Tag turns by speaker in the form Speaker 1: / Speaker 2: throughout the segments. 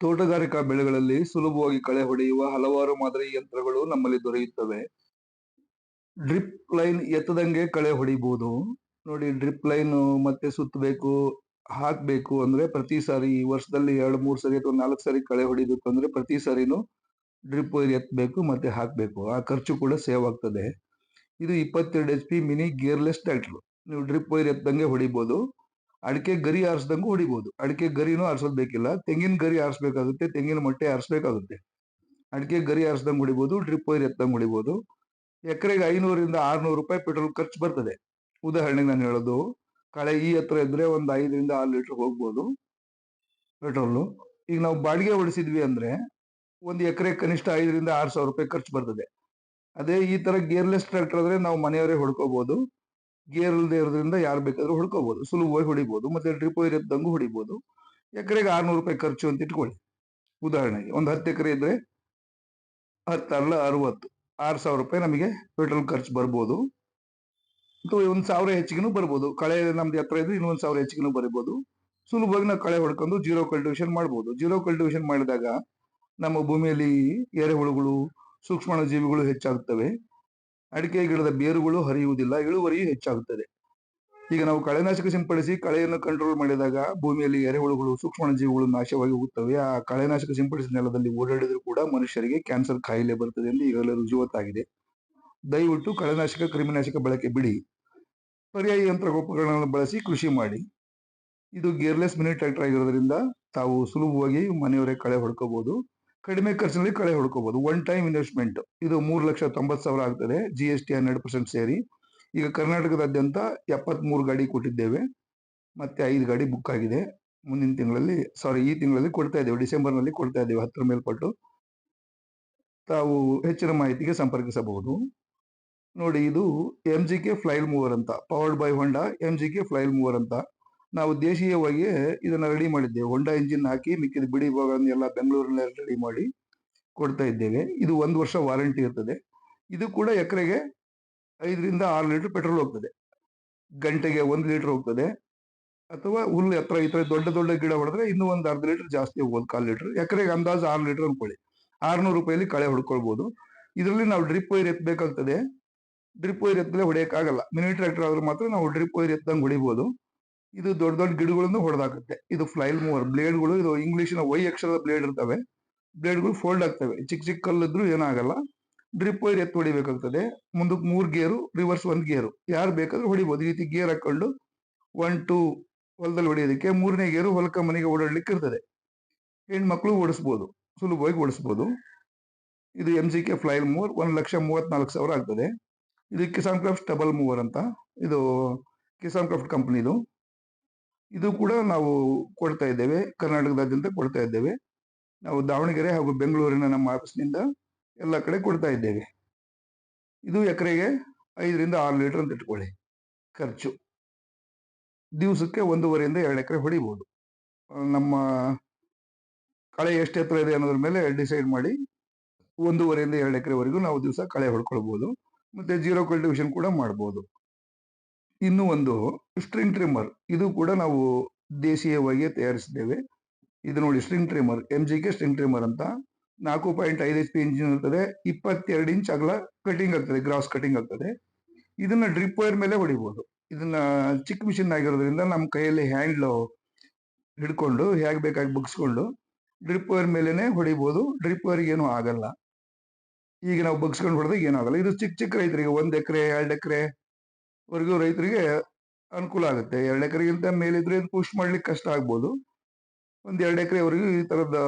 Speaker 1: ತೋಟಗಾರಿಕಾ ಬೆಳೆಗಳಲ್ಲಿ ಸುಲಭವಾಗಿ ಕಳೆ ಹೊಡೆಯುವ ಹಲವಾರು ಮಾದರಿ ಯಂತ್ರಗಳು ನಮ್ಮಲ್ಲಿ ದೊರೆಯುತ್ತವೆ. ಡ್ರಿಪ್ ಲೈನ್ ಎತ್ತದಂಗೆ ಕಳೆ ಹೊಡಿಬಹುದು ನೋಡಿ ಡ್ರಿಪ್ ಲೈನ್ ಮತ್ತೆ ಸುತ್ತಬೇಕು, ಹಾಕ್ಬೇಕು ಅಂದ್ರೆ ಪ್ರತಿ ಸಾರಿ ಈ ವರ್ಷದಲ್ಲಿ ಎರಡು, ಮೂರು ಸರಿ ಅಥವಾ ನಾಲ್ಕು ಸಾರಿ ಕಳೆ ಹೊಡಿಬೇಕು ಅಂದ್ರೆ ಪ್ರತಿ ಸಾರಿನೂ ಡ್ರಿಪ್ ವೈರ್ ಎತ್ತಬೇಕು ಮತ್ತೆ ಹಾಕ್ಬೇಕು. ಆ ಖರ್ಚು ಕೂಡ ಸೇವ್ ಆಗ್ತದೆ. ಇದು ಇಪ್ಪತ್ತೆರಡು H P mini gearless tractor ನೀವು ಡ್ರಿಪ್ ವೈರ್ ಎತ್ತಂಗೆ ಹೊಡಿಬಹುದು ಅಡಿಕೆ ಗರಿ ಆರಿಸ್ದಂಗೂ ಹೊಡಿಬಹುದು ಅಡಿಕೆ ಗರಿನೂ ಆರಿಸೋದ್ ಬೇಕಿಲ್ಲ ತೆಂಗಿನ ಗರಿ ಆರಿಸ್ಬೇಕಾಗುತ್ತೆ. ತೆಂಗಿನ ಮೊಟ್ಟೆ ಆರಿಸ್ಬೇಕಾಗುತ್ತೆ. ಅಡಿಕೆ ಗರಿ ಆರಿಸ್ದಂಗೆ ಹೊಡಿಬಹುದು ಡ್ರಿಪ್ ವೈರ್ ಎತ್ತಂಗ್ ಹೊಡಿಬಹುದು ಎಕರೆಗೆ ಐನೂರಿಂದ ಆರ್ನೂರು ರೂಪಾಯಿ ಪೆಟ್ರೋಲ್ ಖರ್ಚು ಬರ್ತದೆ. ಉದಾಹರಣೆಗೆ ನಾನು ಹೇಳೋದು, ಕಳೆ ಈ ಹತ್ರ ಇದ್ರೆ ಒಂದು ಐದರಿಂದ ಆರು ಲೀಟರ್ ಹೋಗ್ಬೋದು. ಪೆಟ್ರೋಲು. ಈಗ ನಾವು ಬಾಡಿಗೆ ಹೊಡಿಸಿದ್ವಿ ಅಂದ್ರೆ ಒಂದು ಎಕರೆ ಕನಿಷ್ಠ ಐದರಿಂದ ಆರು ಸಾವಿರ ರೂಪಾಯಿ ಖರ್ಚು ಬರ್ತದೆ. ಅದೇ ಈ ತರ ಗೇರ್ಲೆಸ್ ಟ್ರ್ಯಾಕ್ಟರ್ ಆದ್ರೆ ನಾವು ಮನೆಯವರೇ ಹೊಡ್ಕೋಬಹುದು ಗೇರ್ ಇಲ್ಲದೆ ಇರೋದ್ರಿಂದ ಯಾರು ಬೇಕಾದ್ರೂ ಹೊಡ್ಕೋಬಹುದು ಸುಲಭವಾಗಿ ಹೊಡಿಬಹುದು ಮತ್ತೆ ಡ್ರಿಪ್ ವೈರ್ ಎದ್ದಂಗೂ ಹೊಡಿಬಹುದು ಎಕರೆಗೆ ಆರ್ನೂರು ರೂಪಾಯಿ ಖರ್ಚು ಅಂತ ಇಟ್ಕೊಳ್ಳಿ. ಉದಾಹರಣೆಗೆ ಒಂದು ಹತ್ತು ಎಕರೆ ಇದ್ರೆ ಹತ್ತಲ್ಲ ಅರವತ್ತು. ಆರು ಸಾವಿರ ರೂಪಾಯಿ ನಮಗೆ ಪೆಟ್ರೋಲ್ ಖರ್ಚು ಬರ್ಬೋದು. ಅಥವಾ ಒಂದು ಸಾವಿರ ಹೆಚ್ಚಿಗೆನೂ ಬರ್ಬೋದು. ಕಳೆ ನಮ್ದು ಹತ್ರ ಇದ್ರೆ ಇನ್ನೊಂದು ಸಾವಿರ ಹೆಚ್ಚಿಗೆನೂ ಬರಬಹುದು ಸುಲಭವಾಗಿ ನಾವು ಕಳೆ ಹೊಡ್ಕೊಂಡು ಜೀರೋ ಕಲ್ಟಿವೇಶನ್ ಮಾಡ್ಬೋದು. ಜೀರೋ ಕಲ್ಟಿವೇಶನ್ ಮಾಡಿದಾಗ ನಮ್ಮ ಭೂಮಿಯಲ್ಲಿ ಎರೆಹುಳುಗಳು, ಸೂಕ್ಷ್ಮಾಣು ಜೀವಿಗಳು ಹೆಚ್ಚಾಗುತ್ತವೆ ಅಡಿಕೆ ಗಿಡದ ಬೇರುಗಳು ಹರಿಯುವುದಿಲ್ಲ, ಇಳುವರಿಯು ಹೆಚ್ಚಾಗುತ್ತದೆ. ಈಗ ನಾವು ಕಳೆನಾಶಕ ಸಿಂಪಡಿಸಿ ಕಳೆಯನ್ನು ಕಂಟ್ರೋಲ್ ಮಾಡಿದಾಗ ಭೂಮಿಯಲ್ಲಿ ಎರೆಹುಳುಗಳು ಸೂಕ್ಷ್ಮ ಜೀವಿಗಳು ನಾಶವಾಗಿ ಹೋಗುತ್ತವೆ. ಆ ಕಳೆನಾಶಕ ಸಿಂಪಡಿಸಿದ ನೆಲದಲ್ಲಿ ಓಡಾಡಿದ್ರು ಕೂಡ ಮನುಷ್ಯರಿಗೆ ಕ್ಯಾನ್ಸರ್ ಕಾಯಿಲೆ ಬರುತ್ತದೆ ಎಂದು ಈಗಾಗಲೇ ರುಜುವತ್ತಾಗಿದೆ ದಯವಿಟ್ಟು ಕಳೆನಾಶಕ, ಕ್ರಿಮಿನಾಶಕ ಬಳಕೆ ಬಿಡಿ. ಪರ್ಯಾಯ ಯಂತ್ರೋಪಕರಣಗಳನ್ನು ಬಳಸಿ ಕೃಷಿ ಮಾಡಿ. ಇದು ಗೇರ್ಲೆಸ್ ಮಿನಿ ಟ್ರ್ಯಾಕ್ಟರ್ ಆಗಿರೋದ್ರಿಂದ ತಾವು ಸುಲಭವಾಗಿ ಮನೆಯವರೇ ಕಳೆ ಹೊಡ್ಕೋಬಹುದು ಕಡಿಮೆ ಖರ್ಚಿನಲ್ಲಿ ಕಳೆ ಹೊಡ್ಕೋಬಹುದು ಒನ್ ಟೈಮ್ ಇನ್ವೆಸ್ಟ್ಮೆಂಟ್ ಇದು ಮೂರು ಲಕ್ಷ ತೊಂಬತ್ತು ಸಾವಿರ ಆಗ್ತದೆ. ಜಿ ಎಸ್ ಟಿ ಹನ್ನೆರಡು ಪರ್ಸೆಂಟ್ ಸೇರಿ. ಈಗ ಕರ್ನಾಟಕದಾದ್ಯಂತ ಎಪ್ಪತ್ಮೂರು ಗಾಡಿ ಕೊಟ್ಟಿದ್ದೇವೆ. ಮತ್ತೆ ಐದು ಗಾಡಿ ಬುಕ್ ಆಗಿದೆ. ಮುಂದಿನ ತಿಂಗಳಲ್ಲಿ ಸಾರಿ ಈ ತಿಂಗಳಲ್ಲಿ ಕೊಡ್ತಾ ಇದ್ದೇವೆ. ಡಿಸೆಂಬರ್ನಲ್ಲಿ ಕೊಡ್ತಾ ಇದ್ದೇವೆ ಹತ್ತರ ಮೇಲ್ಪಟ್ಟು. ತಾವು ಹೆಚ್ಚಿನ ಮಾಹಿತಿಗೆ ಸಂಪರ್ಕಿಸಬಹುದು. ನೋಡಿ, ಇದು M G K flail mower ಅಂತ. Powered by Honda M G K flail mower ಅಂತ. ನಾವು ದೇಶೀಯವಾಗಿ ಇದನ್ನ ರೆಡಿ ಮಾಡಿದ್ದೇವೆ. ಹೊಂಡಾ ಇಂಜಿನ್ ಹಾಕಿ ಮಿಕ್ಕಿದ ಬಿಡಿ ಭಾಗಗಳನ್ನು ಎಲ್ಲ ಬೆಂಗಳೂರಿನಲ್ಲಿ ರೆಡಿ ಮಾಡಿ ಕೊಡ್ತಾ ಇದ್ದೇವೆ. ಇದು ಒಂದು ವರ್ಷ ವಾರಂಟಿ ಇರ್ತದೆ. ಇದು ಕೂಡ ಎಕರೆಗೆ ಐದರಿಂದ ಆರು ಲೀಟರ್ ಪೆಟ್ರೋಲ್ ಹೋಗ್ತದೆ. ಗಂಟೆಗೆ ಒಂದು ಲೀಟರ್ ಹೋಗ್ತದೆ. ಅಥವಾ ಹುಲ್ಲು ಎತ್ತರ ಈ ತರ ದೊಡ್ಡ ದೊಡ್ಡ ಗಿಡ ಹೊಡೆದ್ರೆ ಇನ್ನೂ ಒಂದು ಅರ್ಧ ಲೀಟರ್ ಜಾಸ್ತಿ ಹೋಗ್ಬೋದು ಕಾಲು ಲೀಟರ್. ಎಕರೆಗೆ ಅಂದಾಜು ಆರು ಲೀಟರ್ ಅನ್ಕೊಳ್ಳಿ. ಆರ್ನೂರು ರೂಪಾಯಲ್ಲಿ ಕಳೆ ಹೊಡ್ಕೊಳ್ಬಹುದು ಇದರಲ್ಲಿ ನಾವು ಡ್ರಿಪ್ ವೈರ್ ಎತ್ತಬೇಕಾಗ್ತದೆ ಡ್ರಿಪ್ ವೈರ್ ಎತ್ತಲೇ ಹೊಡೆಯಕ್ಕಾಗಲ್ಲ. ಮಿನಿ ಟ್ರ್ಯಾಕ್ಟರ್ ಆದ್ರೆ ಮಾತ್ರ ನಾವು ಡ್ರಿಪ್ ವೈರ್ ಎತ್ತಂಗೆ ಹೊಡಿಬಹುದು ಇದು ದೊಡ್ಡ ದೊಡ್ಡ ಗಿಡಗಳನ್ನು ಹೊಡೆದಾಕುತ್ತೆ. ಇದು ಫ್ಲೈಲ್ ಮೂವರ್ ಬ್ಲೇಡ್ಗಳು ಇದು ಇಂಗ್ಲಿಷಿನ ವೈ ಅಕ್ಷರದ ಬ್ಲೇಡ್ ಇರ್ತವೆ. ಬ್ಲೇಡ್ಗಳು ಫೋಲ್ಡ್ ಆಗ್ತವೆ. ಚಿಕ್ಕ ಚಿಕ್ಕ ಕಲ್ಲಿದ್ರು ಏನಾಗಲ್ಲ. ಡ್ರಿಪ್ ವೈರ್ ಎತ್ತು ಹೊಡಿಬೇಕಾಗ್ತದೆ. ಮುಂದಕ್ಕೆ ಮೂರು ಗೇರು ರಿವರ್ಸ್ ಒಂದು ಗೇರು ಯಾರು ಬೇಕಾದ್ರೂ ಹೊಡಿಬಹುದು ಈ ರೀತಿ ಗೇರ್ ಹಾಕೊಂಡು ಒನ್ ಟೂ ಹೊಲದಲ್ಲಿ ಹೊಡೆಯೋದಕ್ಕೆ ಮೂರನೇ ಗೇರು ಹೊಲಕ ಮನೆಗೆ ಓಡಾಡ್ಲಿಕ್ಕೆ ಇರ್ತದೆ. ಹೆಣ್ಮಕ್ಳು ಓಡಿಸ್ಬೋದು. ಸುಲಭವಾಗಿ ಓಡಿಸ್ಬೋದು. ಇದು M G K flail mower ಒಂದು ಲಕ್ಷ ಮೂವತ್ನಾಲ್ಕು ಸಾವಿರ ಆಗ್ತದೆ. ಇದು ಕಿಸಾನ್ ಕ್ರಾಫ್ಟ್ ಡಬಲ್ ಮೂವರ್ ಅಂತ. ಇದು ಕಿಸಾನ್ ಕ್ರಾಫ್ಟ್ ಕಂಪನಿದು ಇದು ಕೂಡ ನಾವು ಕೊಡ್ತಾ ಇದ್ದೇವೆ, ಕರ್ನಾಟಕದಾದ್ಯಂತ ಕೊಡ್ತಾ ಇದ್ದೇವೆ. ನಾವು ದಾವಣಗೆರೆ ಹಾಗೂ ಬೆಂಗಳೂರಿನ ನಮ್ಮ ಆಫೀಸ್ನಿಂದ ಎಲ್ಲ ಕಡೆ ಕೊಡ್ತಾ ಇದ್ದೇವೆ. ಇದು ಎಕರೆಗೆ ಐದರಿಂದ ಆರು ಲೀಟರ್ ಅಂತ ಇಟ್ಕೊಳ್ಳಿ, ಖರ್ಚು. ದಿವಸಕ್ಕೆ ಒಂದೂವರೆಯಿಂದ ಎರಡು ಎಕರೆ ಹೊಡಿಬೋದು. ನಮ್ಮ ಕಳೆ ಎಷ್ಟು ಎತ್ತರ ಇದೆ ಅನ್ನೋದ್ರ ಮೇಲೆ ಡಿಸೈಡ್ ಮಾಡಿ ಒಂದೂವರೆಯಿಂದ ಎರಡು ಎಕರೆವರೆಗೂ ನಾವು ದಿವಸ ಕಳೆ ಹೊಡ್ಕೊಳ್ಬೋದು. ಮತ್ತು ಜೀರೋ ಕಲ್ಟಿವೇಶನ್ ಕೂಡ ಮಾಡಬಹುದು ಇನ್ನು ಒಂದು ಸ್ಟ್ರಿಂಗ್ ಟ್ರಿಮ್ಮರ್ ಇದು ಕೂಡ ನಾವು ದೇಶೀಯವಾಗಿ ತಯಾರಿಸಿದ್ದೇವೆ. ಇದು ನೋಡಿ string trimmer M G K string trimmer ಅಂತ. ನಾಲ್ಕು ಪಾಯಿಂಟ್ ಐದು ಎಚ್ ಪಿ ಇಂಜಿನ್ ಇರ್ತದೆ. ಇಪ್ಪತ್ತೆರಡು ಇಂಚ್ ಅಗಲ ಕಟಿಂಗ್ ಆಗ್ತದೆ ಗ್ರಾಸ್ ಕಟಿಂಗ್ ಆಗ್ತದೆ. ಇದನ್ನ ಡ್ರಿಪ್ ವೈರ್ ಮೇಲೆ ಹೊಡಿಬಹುದು ಇದನ್ನ ಚಿಕ್ಕ ಮಿಷಿನ್ ಆಗಿರೋದ್ರಿಂದ ನಮ್ಮ ಕೈಯಲ್ಲಿ ಹ್ಯಾಂಡ್ಲು ಹಿಡ್ಕೊಂಡು, ಹೇಗೆ ಬೇಕಾಗಿ ಬಗ್ಸ್ಕೊಂಡು ಡ್ರಿಪ್ ವೈರ್ ಮೇಲೆನೆ ಹೊಡಿಬಹುದು ಡ್ರಿಪ್ ವೈರ್ಗೆ ಏನು ಆಗಲ್ಲ. ಈಗ ನಾವು ಬಗ್ಸ್ಕೊಂಡು ಹೊಡೆದಾಗ ಏನಾಗಲ್ಲ ಇದು ಚಿಕ್ಕ ಚಿಕ್ಕ ರೈತರಿಗೆ ಒಂದು ಎಕರೆ, ಎರಡು ಎಕರೆ ವರೆಗೂ ರೈತರಿಗೆ ಅನುಕೂಲ ಆಗುತ್ತೆ. ಎರಡು ಎಕರೆಗಿಂತ ಮೇಲಿದ್ರೆ ಪುಷ್ ಮಾಡ್ಲಿಕ್ಕೆ ಕಷ್ಟ ಆಗ್ಬೋದು. ಒಂದು ಎರಡು ಎಕರೆವರೆಗೂ ಈ ತರದ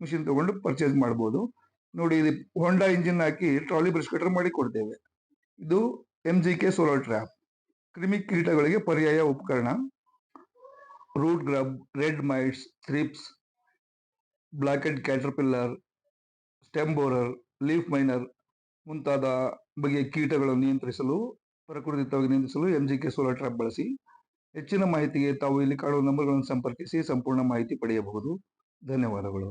Speaker 1: ಮಿಷಿನ್ ತಗೊಂಡು ಪರ್ಚೇಸ್ ಮಾಡ್ಬೋದು. ನೋಡಿ, ಇದು ಹೊಂಡಾ ಇಂಜಿನ್ ಹಾಕಿ ಟ್ರಾಲಿ ಬ್ರಷ್ ಕಟರ್ ಮಾಡಿ ಕೊಡ್ತೇವೆ. ಇದು M G K solar trap ಕ್ರಿಮಿ ಕೀಟಗಳಿಗೆ ಪರ್ಯಾಯ ಉಪಕರಣ. Root grub red mites thrips and caterpillar stem borer leaf miner ಮುಂತಾದ ಬಗೆಯ ಕೀಟಗಳನ್ನು ನಿಯಂತ್ರಿಸಲು ಪ್ರಕೃತಿತವಾಗಿ ನಿಂದಿಸಲು M G K solar trap ಬಳಸಿ ಹೆಚ್ಚಿನ ಮಾಹಿತಿಗೆ ತಾವು ಇಲ್ಲಿ ಕಾಣುವ ನಂಬರ್ಗಳನ್ನು ಸಂಪರ್ಕಿಸಿ ಸಂಪೂರ್ಣ ಮಾಹಿತಿ ಪಡೆಯಬಹುದು. ಧನ್ಯವಾದಗಳು.